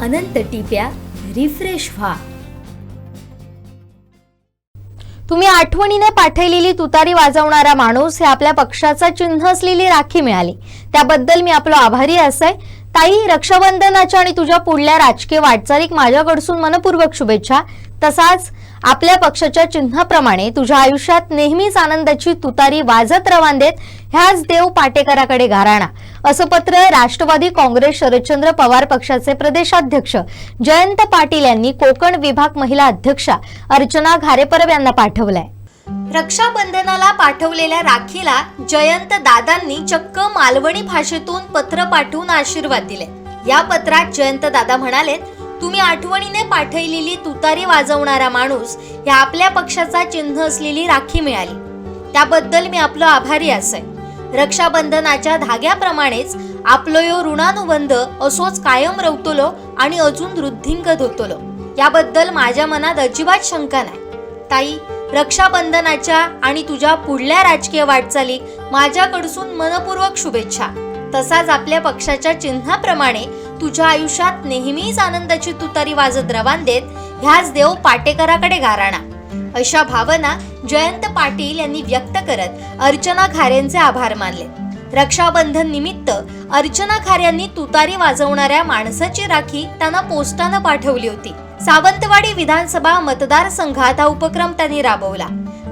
अनंत टिप्या refresh व्हा. तुम्ही आठवणीने पाठवलेली तुतारी वाजवणारा माणूस हे आपल्या पक्षाचा चिन्ह असलेली राखी मिळाली. त्याबद्दल मी आपलो आभारी असाय ताई रक्षाबंधनाच्या आणि तुझ्या पुढल्या राजकीय वाटचालीक माझ्याकडसून मनपूर्वक शुभेच्छा. तसाच आपल्या पक्षाच्या चिन्हाप्रमाणे तुझ्या आयुष्यात नेहमीच आनंदाची तुतारी वाजत रवान देत ह्याच देव पाटेकराकडे घाराणा. असं पत्र राष्ट्रवादी काँग्रेस शरदचंद्र पवार पक्षाचे प्रदेशाध्यक्ष जयंत पाटील यांनी कोकण विभाग महिला अध्यक्षा अर्चना घारेपरब यांना पाठवलंय. रक्षाबंधनाला पाठवलेल्या राखीला जयंत दादांनी चक्क मालवणी भाषेतून पत्र पाठवून आशीर्वाद दिले. या पत्रात जयंत दादा म्हणाले तुम्ही आठवणीने पाठवलेली तुतारी वाजवणारा माणूस या आपल्या पक्षाचा चिन्ह असलेली राखी मिळाली. त्याबद्दल मी आपलं आभारी असेल रक्षाबंधनाच्या धाग्याप्रमाणेच आपलो यो ऋणानुबंध असोच कायम रवतलो आणि अजून वृद्धिंगत होतलो याबद्दल माझ्या मनात अजिबात शंका नाही. ताई रक्षाबंधनाच्या आणि तुझ्या पुढल्या राजकीय वाटचालीक माझ्याकडसून मनपूर्वक शुभेच्छा. तसाच आपल्या पक्षाच्या चिन्हाप्रमाणे तुझ्या आयुष्यात नेहमीच आनंदाची तुतारी वाजत रवान देत ह्याच देव पाटेकराकडे गाराणा अशा भावना जयंत पाटील यांनी व्यक्त करत अर्चना खारेंचे आभार मानले. रक्षाबंधन निमित्त अर्चना खारे यांनी तुतारी वाजवणाऱ्या माणसाची राखी त्यांना पोस्टानं पाठवली होती. सावंतवाडी विधानसभा मतदारसंघात हा उपक्रम त्यांनी राबवला.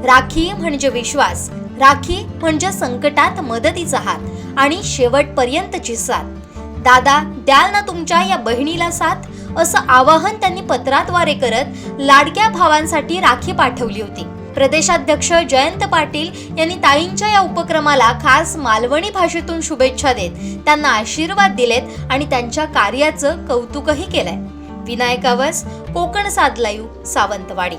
राखी म्हणजे विश्वास राखी म्हणजे संकटात मदतीचा हात आणि शेवटपर्यंतची साथ. दादा द्याल ना तुमच्या या बहिणीला साथ? असं आवाहन त्यांनी पत्राद्वारे करत लाडक्या भावांसाठी राखी पाठवली होती. प्रदेशाध्यक्ष जयंत पाटील यांनी ताईंच्या या उपक्रमाला खास मालवणी भाषेतून शुभेच्छा देत त्यांना आशीर्वाद दिलेत आणि त्यांच्या कार्याचं कौतुकही केलंय. विनायक अवस कोकण साध लाईव्ह सावंतवाडी.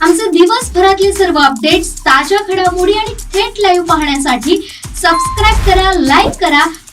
आमचे दिवसभरातले सर्व अपडेट्स ताज्या घडामोडी आणि थेट लाईव्ह पाहण्यासाठी सबस्क्राईब करा लाईक करा